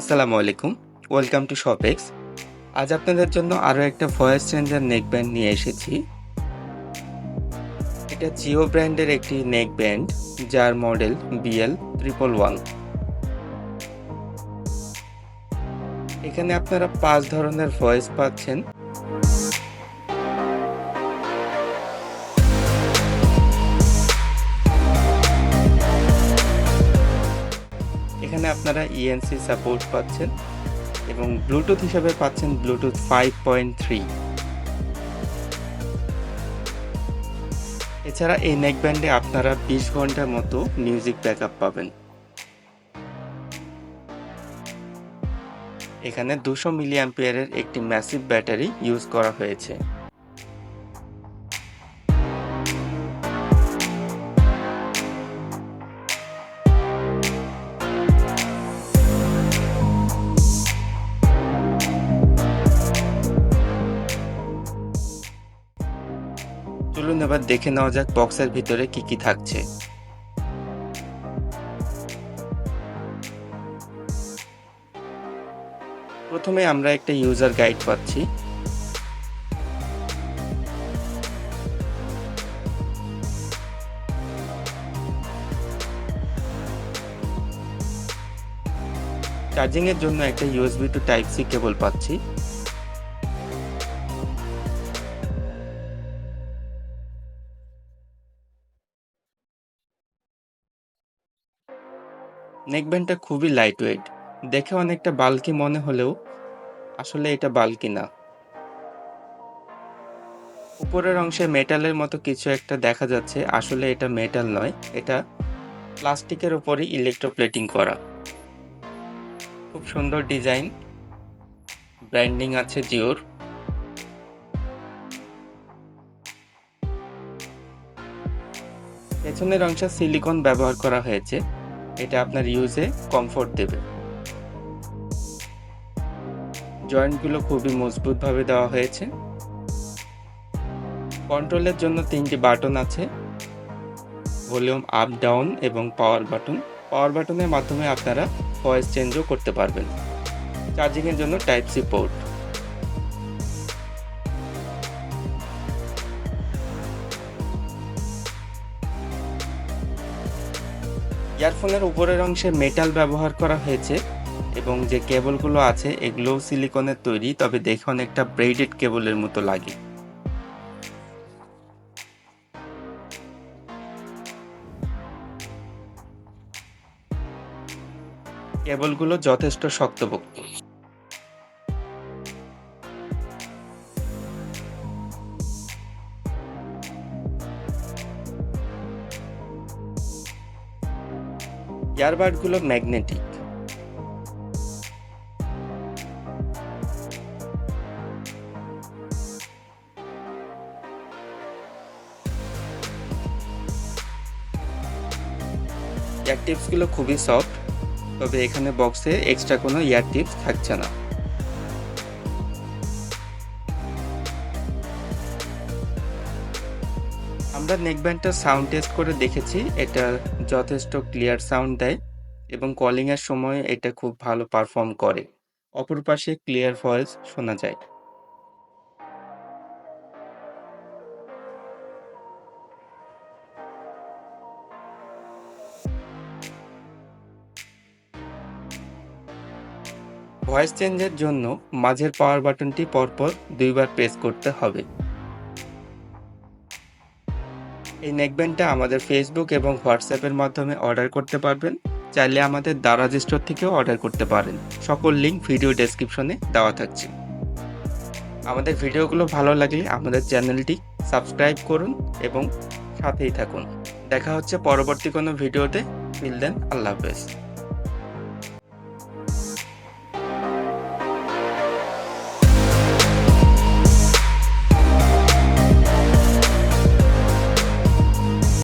আসসালামু আলাইকুম। Welcome to শপেক্স আজ আপনাদের জন্য আরও একটা ভয়েস চেঞ্জার নেক ব্যান্ড নিয়ে এসেছি। এটা জিও ব্র্যান্ডের একটি নেক ব্যান্ড যার মডেল বিএল ট্রিপল ওয়ান এখানে আপনারা পাঁচ ধরনের ভয়েস পাচ্ছেন। আপনারা ইএনসি সাপোর্ট পাচ্ছেন এবং ব্লুটুথ হিসাবে পাচ্ছেন ব্লুটুথ ফাইভ পয়েন্ট থ্রি এছাড়া এই নেকব্যান্ডে আপনারা বিশ ঘণ্টার মতো মিউজিক ব্যাকআপ পাবেন। এখানে দুশো মিলি অ্যাম্পিয়ারের একটি ম্যাসিভ ব্যাটারি ইউজ করা হয়েছে। চলুন এবার দেখে নেওয়া যাক বক্সের ভিতরে কি কি থাকছে। প্রথমে আমরা একটা ইউজার গাইড পাচ্ছি। চার্জিং এর জন্য একটা USB two type C cable পাচ্ছি। নেকব্যান্ডটা খুবই লাইট ওয়েট দেখে অনেকটা বাল্কি মনে হলেও আসলে এটা বাল্কি না। উপরের অংশে মেটালের মতো কিছু একটা দেখা যাচ্ছে, আসলে এটা মেটাল নয়, এটা প্লাস্টিকের উপরই ইলেকট্রোপ্লেটিং করা। খুব সুন্দর ডিজাইন ব্র্যান্ডিং আছে জিওর। পেছনের অংশে সিলিকন ব্যবহার করা হয়েছে। এটা আপনার ইউজে কমফোর্ট দেবে। জয়েন্টগুলো খুবই মজবুতভাবে দেওয়া হয়েছে। কন্ট্রোলের জন্য তিনটি বাটন আছে। ভলিউম আপ ডাউন এবং পাওয়ার বাটন পাওয়ার বাটনের মাধ্যমে আপনারা ভয়েস চেঞ্জও করতে পারবেন। চার্জিংয়ের জন্য টাইপ সি পোর্ট ইয়ারফোনের উপরের অংশে মেটাল ব্যবহার করা হয়েছে এবং যে কেবলগুলো আছে এগুলোও সিলিকনের তৈরি, তবে দেখে অনেকটা ব্রেডেড কেবলের মতো লাগে। কেবলগুলো যথেষ্ট শক্তপোক্ত। ইয়ারবাডগুলো ম্যাগনেটিক। ইয়ার টিপসগুলো খুবই সফট, তবে এখানে বক্সে এক্সট্রা কোনো ইয়ার টিপস থাকছে না। আমরা নেকব্যান্ডটা সাউন্ড টেস্ট করে দেখেছি, এটা যথেষ্ট ক্লিয়ার সাউন্ড দেয় এবং কলিংয়ের সময় এটা খুব ভালো পারফর্ম করে। অপর পাশে ক্লিয়ার ভয়েস শোনা যায়। ভয়েস চেঞ্জের জন্য মাঝের পাওয়ার বাটনটি পরপর দুইবার প্রেস করতে হবে। এই নেকব্যান্ডটা আমাদের ফেসবুক এবং হোয়াটসঅ্যাপের মাধ্যমে অর্ডার করতে পারবেন। চাইলে আমাদের দারাজ স্টোর থেকেও অর্ডার করতে পারেন। সকল লিঙ্ক ভিডিও ডেসক্রিপশনে দেওয়া থাকছে। আমাদের ভিডিওগুলো ভালো লাগলে আমাদের চ্যানেলটি সাবস্ক্রাইব করুন এবং সাথেই থাকুন। দেখা হচ্ছে পরবর্তী কোনো ভিডিওতে। ফিল দেন আল্লাহ হাফেজ।